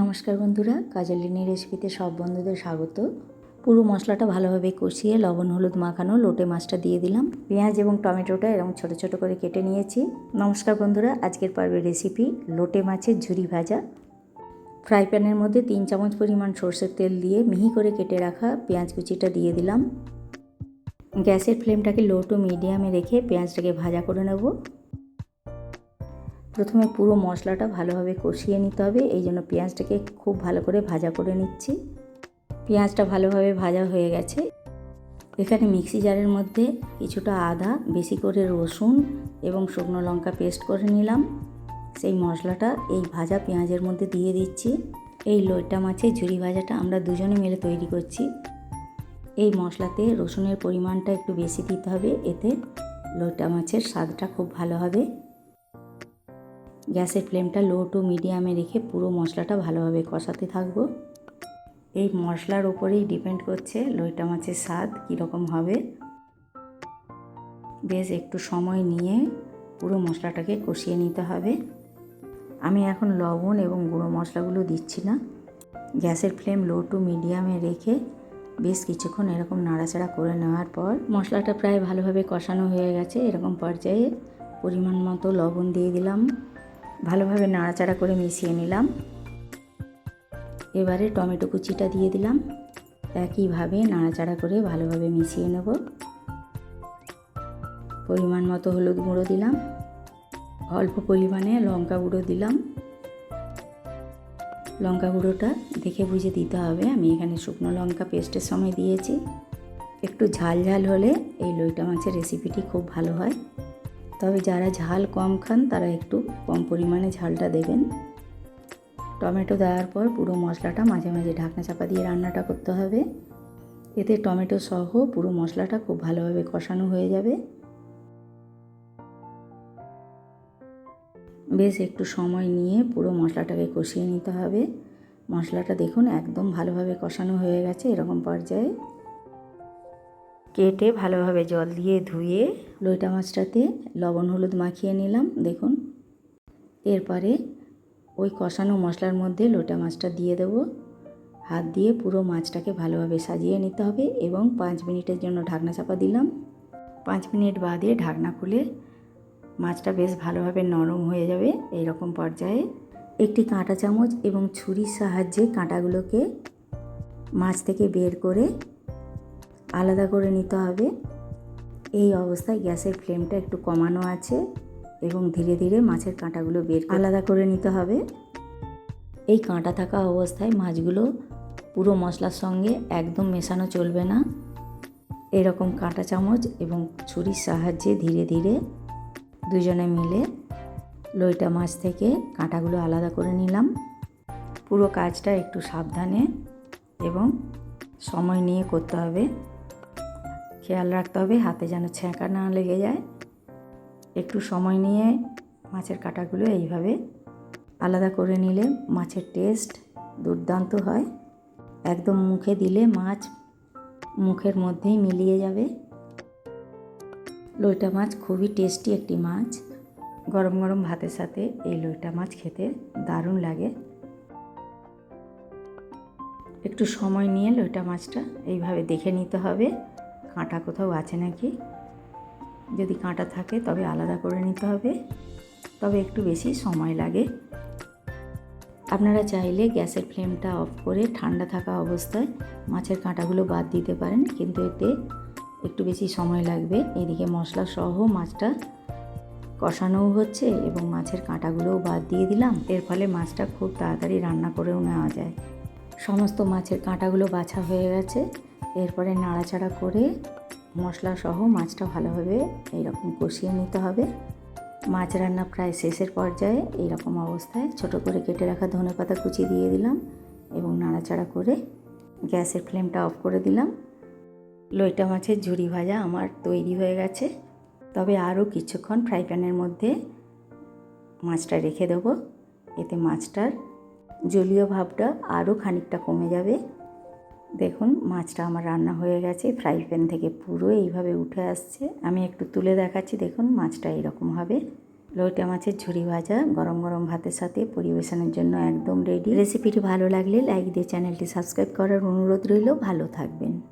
নমস্কার বন্ধুরা কাজলিনী রেসিপিতে সব বন্ধুদের স্বাগত। পুরো মশলাটা ভালোভাবে কষিয়ে লবণ, হলুদ মাখানো লোটে মাছটা দিয়ে দিলাম। পেঁয়াজ এবং টমেটোটা এরকম ছোট ছোট করে কেটে নিয়েছি। নমস্কার বন্ধুরা, আজকের পর্বের রেসিপি লোটে মাছের ঝুরি ভাজা। ফ্রাই প্যানের মধ্যে তিন চামচ পরিমাণ সর্ষের তেল দিয়ে মিহি করে কেটে রাখা পেঁয়াজ কুচিটা দিয়ে দিলাম। গ্যাসের ফ্লেমটাকে লো টু মিডিয়ামে রেখে পেঁয়াজটাকে ভাজা করে নেব। প্রথমে পুরো মশলাটা ভালোভাবে কষিয়ে নিতে হবে। এই জন্য পেঁয়াজটাকে খুব ভালো করে ভাজা করে নিচ্ছি। পেঁয়াজটা ভালোভাবে ভাজা হয়ে গেছে। এখানে মিক্সি জারের মধ্যে কিছুটা আদা, বেশি করে রসুন এবং শুকনো লঙ্কা পেস্ট করে নিলাম। সেই মশলাটা এই ভাজা পেঁয়াজের মধ্যে দিয়ে দিচ্ছি। এই লইটা মাছের ঝুরি ভাজাটা আমরা দুজনে মিলে তৈরি করছি। এই মশলাতে রসুনের পরিমাণটা একটু বেশি দিতে হবে। এতে লইটা মাছের স্বাদটা খুব ভালো হবে। গ্যাসের ফ্লেমটা লো টু মিডিয়ামে রেখে পুরো মশলাটা ভালোভাবে কষাতে থাকব। এই মশলার ওপরেই ডিপেন্ড করছে লইটা মাছের স্বাদ কীরকম হবে। বেশ একটু সময় নিয়ে পুরো মশলাটাকে কষিয়ে নিতে হবে। আমি এখন লবণ এবং গুঁড়ো মশলাগুলো দিচ্ছি না। গ্যাসের ফ্লেম লো টু মিডিয়ামে রেখে বেশ কিছুক্ষণ এরকম নাড়াচাড়া করে নেওয়ার পর মশলাটা প্রায় ভালোভাবে কষানো হয়ে গেছে। এরকম পর্যায়ে পরিমাণ মতো লবণ দিয়ে দিলাম। ভালোভাবে নাড়াচাড়া করে মিশিয়ে নিলাম। এবারে টমেটো কুচিটা দিয়ে দিলাম। একইভাবে নাড়াচাড়া করে ভালোভাবে মিশিয়ে নেব। পরিমাণ মতো হলুদ গুঁড়ো দিলাম। অল্প পরিমাণে লঙ্কা গুঁড়ো দিলাম। লঙ্কা গুঁড়োটা দেখে বুঝে দিতে হবে, আমি এখানে শুকনো লঙ্কা পেস্টের সময় দিয়েছি। একটু ঝাল ঝাল হলে এই লইটা মাছের রেসিপিটি খুব ভালো হয়। তবে যারা ঝাল কম খান, তারা একটু কম পরিমাণে ঝালটা দেবেন। টমেটো দেওয়ার পর পুরো মশলাটা মাঝে মাঝে ঢাকনা চাপা দিয়ে রান্নাটা করতে হবে। এতে টমেটো সহ পুরো মশলাটা খুব ভালোভাবে কষানো হয়ে যাবে। বেশ একটু সময় নিয়ে পুরো মশলাটাকে কষিয়ে নিতে হবে। মশলাটা দেখুন একদম ভালোভাবে কষানো হয়ে গেছে এরকম পর্যায়ে। কেটে ভালোভাবে জল দিয়ে ধুয়ে লইটা মাছটাতে লবণ, হলুদ মাখিয়ে নিলাম, দেখুন। এরপরে ওই কষানো মশলার মধ্যে লোটা মাছটা দিয়ে দেবো। হাত দিয়ে পুরো মাছটাকে ভালোভাবে সাজিয়ে নিতে হবে এবং পাঁচ মিনিটের জন্য ঢাকনা চাপা দিলাম। পাঁচ মিনিট বাদে ঢাকনা খুলে মাছটা বেশ ভালোভাবে নরম হয়ে যাবে এই রকম পর্যায়ে। একটি কাঁটা চামচ এবং ছুরির সাহায্যে কাঁটাগুলোকে মাছ থেকে বের করে আলাদা করে নিতে হবে। এই অবস্থায় গ্যাসের ফ্লেমটা একটু কমানো আছে এবং ধীরে ধীরে মাছের কাঁটাগুলো বের আলাদা করে নিতে হবে। এই কাঁটা থাকা অবস্থায় মাছগুলো পুরো মশলার সঙ্গে একদম মেশানো চলবে না। এরকম কাঁটা চামচ এবং ছুরির সাহায্যে ধীরে ধীরে দুজনে মিলে লইটা মাছ থেকে কাঁটাগুলো আলাদা করে নিলাম। পুরো কাজটা একটু সাবধানে এবং সময় নিয়ে করতে হবে। খেয়াল রাখতে হবে, হাতে যেন ছ্যাঁকা না লেগে যায়। একটু সময় নিয়ে মাছের কাঁটাগুলো এইভাবে আলাদা করে নিলে মাছের টেস্ট দুর্দান্ত হয়। একদম মুখে দিলে মাছ মুখের মধ্যেই মিলিয়ে যাবে। লইটা মাছ খুবই টেস্টি একটি মাছ। গরম গরম ভাতের সাথে এই লইটা মাছ খেতে দারুণ লাগে। একটু সময় নিয়ে লইটা মাছটা এইভাবে দেখে নিতে হবে। কাঁটা কোথাও আছে নাকি? যদি কাঁটা থাকে তবে আলাদা করে নিতে হবে। তবে একটু বেশি সময় লাগে। আপনারা চাইলে গ্যাসের ফ্লেমটা অফ করে ঠান্ডা থাকা অবস্থায় মাছের কাঁটাগুলো বাদ দিতে পারেন, কিন্তু এতে একটু বেশি সময় লাগবে। এদিকে মশলা সহ মাছটা কষানোও হচ্ছে এবং মাছের কাঁটাগুলোও বাদ দিয়ে দিলাম। এর ফলে মাছটা খুব তাড়াতাড়ি রান্না করেও নেওয়া যায়। সমস্ত মাছের কাঁটাগুলো বাছা হয়ে গেছে। এরপরে নাড়াচাড়া করে মশলা সহ মাছটা ভালোভাবে এইরকম কষিয়ে নিতে হবে। মাছ রান্না প্রায় শেষের পর্যায়ে এইরকম অবস্থায় ছোট করে কেটে রাখা ধনে পাতা কুচি দিয়ে দিলাম এবং নাড়াচাড়া করে গ্যাসের ফ্লেমটা অফ করে দিলাম। লইটা মাছের ঝুড়ি ভাজা আমার তৈরি হয়ে গেছে। তবে আরও কিছুক্ষণ ফ্রাই প্যানের মধ্যে মাছটা রেখে দেবো। এতে মাছটার জলীয় ভাবটা আরও খানিকটা কমে যাবে। দেখুন, মাছটা আমার রান্না হয়ে গেছে, ফ্রাই প্যান থেকে পুরো এইভাবে উঠে আসছে। আমি একটু তুলে দেখাচ্ছি, দেখুন মাছটা এরকম হবে। লইটা মাছের ঝুড়ি ভাজা, গরম গরম ভাতের সাথে পরিবেশনের জন্য একদম রেডি রেসিপিটি ভালো লাগলে লাইক দিয়ে চ্যানেলটি সাবস্ক্রাইব করার অনুরোধ রইল। ভালো থাকবেন।